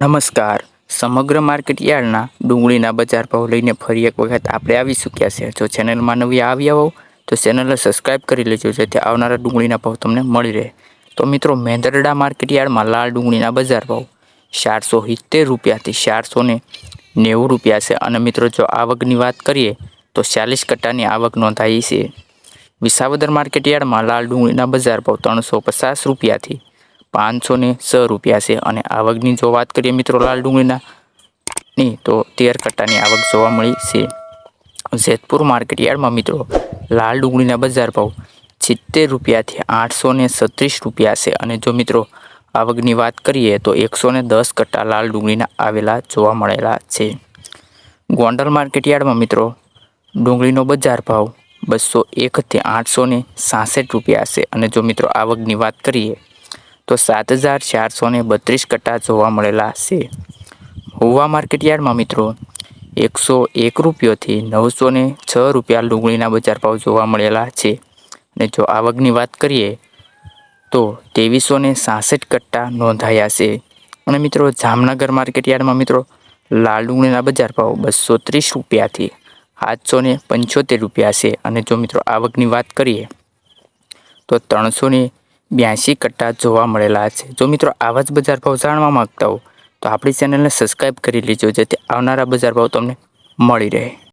નમસ્કાર. સમગ્ર માર્કેટ યાર્ડના ડુંગળીના બજાર ભાવ લઈને ફરી એક વખત આપણે આવી ચૂક્યા છે જો ચેનલમાં નવી આવ્યા હોવ તો ચેનલને સબસ્ક્રાઇબ કરી લેજો, જેથી આવનારા ડુંગળીના ભાવ તમને મળી રહે. તો મિત્રો, મેંદરડા માર્કેટ યાર્ડમાં લાલ ડુંગળીના બજાર ભાવ ચારસો સિત્તેર રૂપિયાથી ચારસો ને નેવું રૂપિયા છે. અને મિત્રો, જો આવકની વાત કરીએ, તો ચાલીસ કટ્ટાની આવક નોંધાઈ છે. વિસાવદર માર્કેટ યાર્ડમાં લાલ ડુંગળીના બજાર ભાવ ત્રણસો પચાસ રૂપિયાથી પાંચસો ને છ રૂપિયા છે. અને આવકની જો વાત કરીએ મિત્રો લાલ ડુંગળીના, ની, તો તેર કટ્ટાની આવક જોવા મળી છે. જેતપુર માર્કેટયાર્ડમાં મિત્રો, લાલ ડુંગળીના બજાર ભાવ સિત્તેર રૂપિયાથી આઠસો ને છત્રીસ રૂપિયા છે. અને જો મિત્રો આવકની વાત કરીએ, તો એકસો ને દસ કટ્ટા લાલ ડુંગળીના આવેલા જોવા મળેલા છે. ગોંડલ માર્કેટયાર્ડમાં મિત્રો, ડુંગળીનો બજાર ભાવ બસો એકથી આઠસો ને સાસઠ રૂપિયા છે. અને જો મિત્રો આવકની વાત કરીએ તો સાત હજાર ચારસો ને બત્રીસ કટ્ટા જોવા મળેલા છે. હોવા માર્કેટ યાર્ડમાં મિત્રો, એકસો એક રૂપિયોથી નવસો ને છ રૂપિયા ડુંગળીના બજાર ભાવ જોવા મળેલા છે. અને જો આવકની વાત કરીએ, તો ત્રેવીસો ને સાસઠ કટ્ટા નોંધાયા છે. અને મિત્રો, જામનગર માર્કેટ યાર્ડમાં મિત્રો, લાલ ડુંગળીના બજાર ભાવ બસો ત્રીસ રૂપિયાથી સાતસો ને પંચોતેર રૂપિયા છે. અને જો મિત્રો, આવકની વાત કરીએ, તો ત્રણસો ને બ્યાસી કટ્ટા જોવા મળેલા છે. જો મિત્રો આવા જ બજાર ભાવ જાણવા માગતા હો, તો આપણી ચેનલને સબસ્ક્રાઈબ કરી લેજો, જેથી આવનારા બજાર ભાવ તમને મળી રહે.